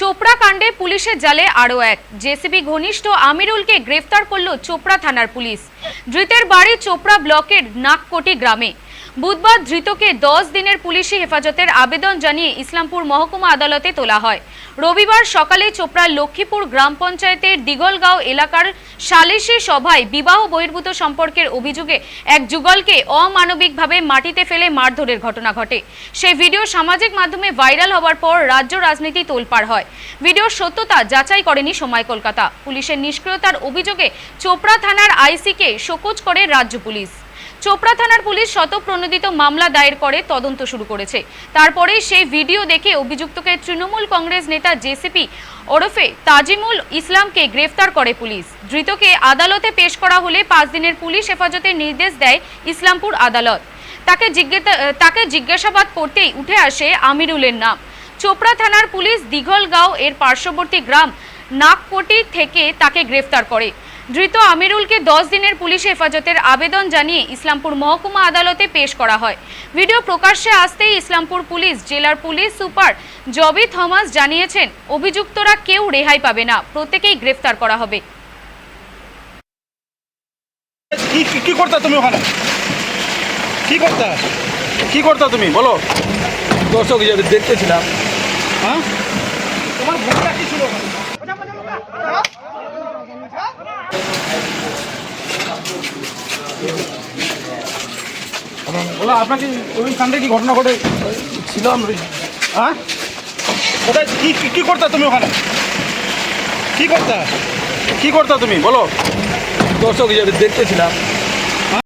চোপড়া কাণ্ডে পুলিশের জালে আরও এক। জেসিবি ঘনিষ্ঠ আমিরুলকে গ্রেফতার করল চোপড়া থানার পুলিশ। ধৃতের বাড়ি চোপড়া ব্লকের নাককোটি গ্রামে। বুধবার ধৃতকে দশ দিনের পুলিশি হেফাজতের আবেদন জানিয়ে ইসলামপুর মহকুমা আদালতে তোলা হয়। রবিবার সকালে চোপড়ার লক্ষ্মীপুর গ্রাম পঞ্চায়েতের দিগলগাঁও এলাকার সালিশি সভায় বিবাহ বহির্ভূত সম্পর্কের অভিযোগে এক যুগলকে অমানবিকভাবে মাটিতে ফেলে মারধরের ঘটনা ঘটে। সেই ভিডিও সামাজিক মাধ্যমে ভাইরাল হওয়ার পর রাজ্য রাজনীতি তোলপাড় হয়। ভিডিওর সত্যতা যাচাই করেনি সময় কলকাতা। পুলিশের নিষ্ক্রিয়তার অভিযোগে চোপড়া থানার আইসিকে শোকজ করে রাজ্য পুলিশ। চোপড়া থানার পুলিশ শতপ্রণোদিত মামলা দায়ের করে, তদন্ত শুরু করেছে। তারপরেই সেই ভিডিও দেখে অভিযুক্তকে তৃণমূল কংগ্রেস নেতা জেসিপি ওরফে তাজিমুল ইসলামকে গ্রেফতার করে পুলিশ। ধৃতকে আদালতে পেশ করা হলে পাঁচ দিনের পুলিশ হেফাজতের নির্দেশ দেয় ইসলামপুর আদালত। তাকে তাকে জিজ্ঞাসাবাদ করতেই উঠে আসে আমিরুলের নাম। চোপড়া থানার পুলিশ দিঘলগাঁও এর পার্শ্ববর্তী গ্রাম নাগকোটি থেকে তাকে গ্রেফতার করে। ধৃত আমিরুলকে দশ দিনের পুলিশ হেফাজতের আবেদন জানিয়ে ইসলামপুর মহকুমা আদালতে পেশ করা হয়। ভিডিও প্রকাশ্যে আসতেই ইসলামপুর পুলিশ জেলার পুলিশ সুপার জবি থমাস জানিয়েছেন অভিযুক্তরা কেউ রেহাই পাবে না প্রত্যেকেই গ্রেফতার করা হবে। কি কি- কি করতে তুমি ওখানে? কি করতে? কি করতে তুমি? বলো। দর্শক হিসাবে দেখতেছিলাম। হ্যাঁ? তোমার ভূমিকা কি ছিল ওখানে? বলো আপনাকে ওই কাণ্ডে কি ঘটনা ঘটে? ছিলাম হ্যাঁ? কোথায় কী কি- কি করতে তুমি ওখানে? কি করতে? কি করতে তুমি? বলো। দর্শক হিসাবে দেখতেছিলাম।